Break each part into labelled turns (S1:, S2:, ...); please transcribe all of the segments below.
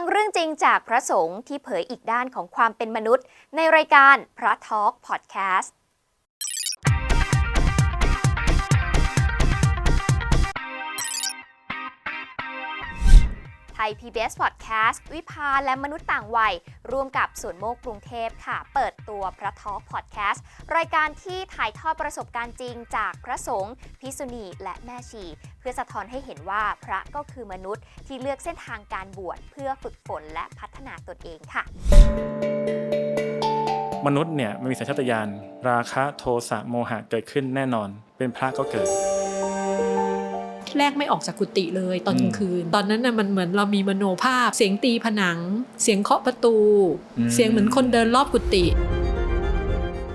S1: งเรื่องจริงจากพระสงฆ์ที่เผยอีกด้านของความเป็นมนุษย์ ในรายการพระทอล์กพอดแคสต์ ทย PBS Podcast วิพาและมนุษย์ต่างวัย ร่วมกับส่วนโมกกรุงเทพค่ะ เปิดตัวพระทอล์พอดแคสต์รายการที่ถ่ายทอดประสบการณ์จริงจากพระสงฆ์พิกษุณีและแม่ชี เพื่อสะท้อนให้เห็นว่าพระก็คือมนุษย์ที่เลือกเส้นทางการบวชเพื่อฝึกฝนและพัฒนาตนเองค่ะ
S2: มนุษย์เนี่ยมันมีสัญชาตญาณราคะโทสะโมหะเกิดขึ้นแน่นอน เป็นพระก็เกิด
S3: แรกไม่ออกจากกุฏิเลยตอนกลางคืน ตอนนั้นน่ะมันเหมือนเรามีมโนภาพ เสียงตีผนัง เสียงเคาะประตู
S4: อืม
S3: เสียงเหมือนคนเดินรอบกุฏิ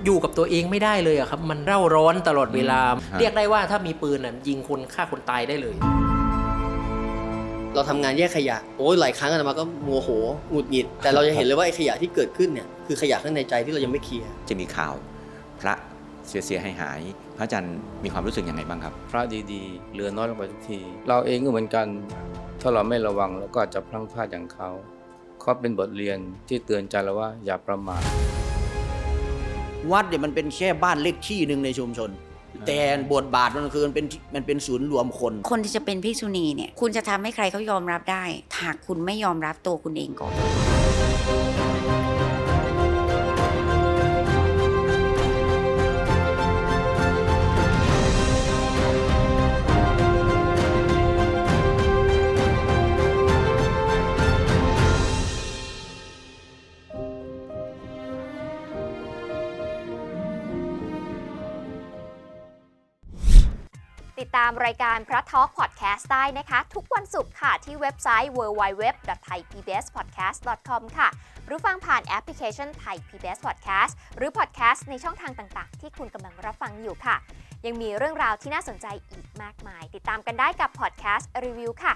S5: อยู่กับตัวเองไม่ได้เลยอะครับ มันเร่าร้อนตลอดเวลา
S4: ครับ
S5: เรียกได้ว่าถ้ามีปืนน่ะยิงคนฆ่าคนตายได้เลย
S6: เราทำงานแยกขยะโอ้ยหลายครั้งอาตมาก็โมโหหงุดหงิด แต่เราจะเห็นเลยว่าไอ้ขยะที่เกิดขึ้นเนี่ยคือขยะข้างในใจที่เรายังไม่เคลียร์
S4: จะมีข่าว พระ เสียเสียหายหายๆพระอาจารย์มีความรู้สึกยังไงบ้างครับ
S7: พระดีๆเหลือน้อยลงไปทุกที เราเองก็เหมือนกัน ถ้าเราไม่ระวังเราก็อาจจะพลั้งพลาดอย่างเขาเขาเป็นบทเรียนที่เตือนใจเราว่าอย่าประมาท
S8: วัดเนี่ยมันเป็นแค่บ้านเลขที่หนึ่งในชุมชน แต่บทบาทมันคือมันเป็นมันเป็นศูนย์รวมคน
S9: คนที่จะเป็นภิกษุณีเนี่ยคุณจะทำให้ใครเขายอมรับได้หากคุณไม่ยอมรับตัวคุณเองก่อน
S1: ติดตามรายการพระทอล์กพอดแคสต์ได้นะคะ ทุกวันศุกร์ค่ะ ที่เว็บไซต์ www.thaipbspodcast.com ค่ะ หรือฟังผ่านแอปพลิเคชัน Thai PBS Podcast หรือ Podcast ในช่องทางต่างๆ ที่คุณกำลังรับฟังอยู่ค่ะ ยังมีเรื่องราวที่น่าสนใจอีกมากมาย ติดตามกันได้กับพอดแคสต์รีวิวค่ะ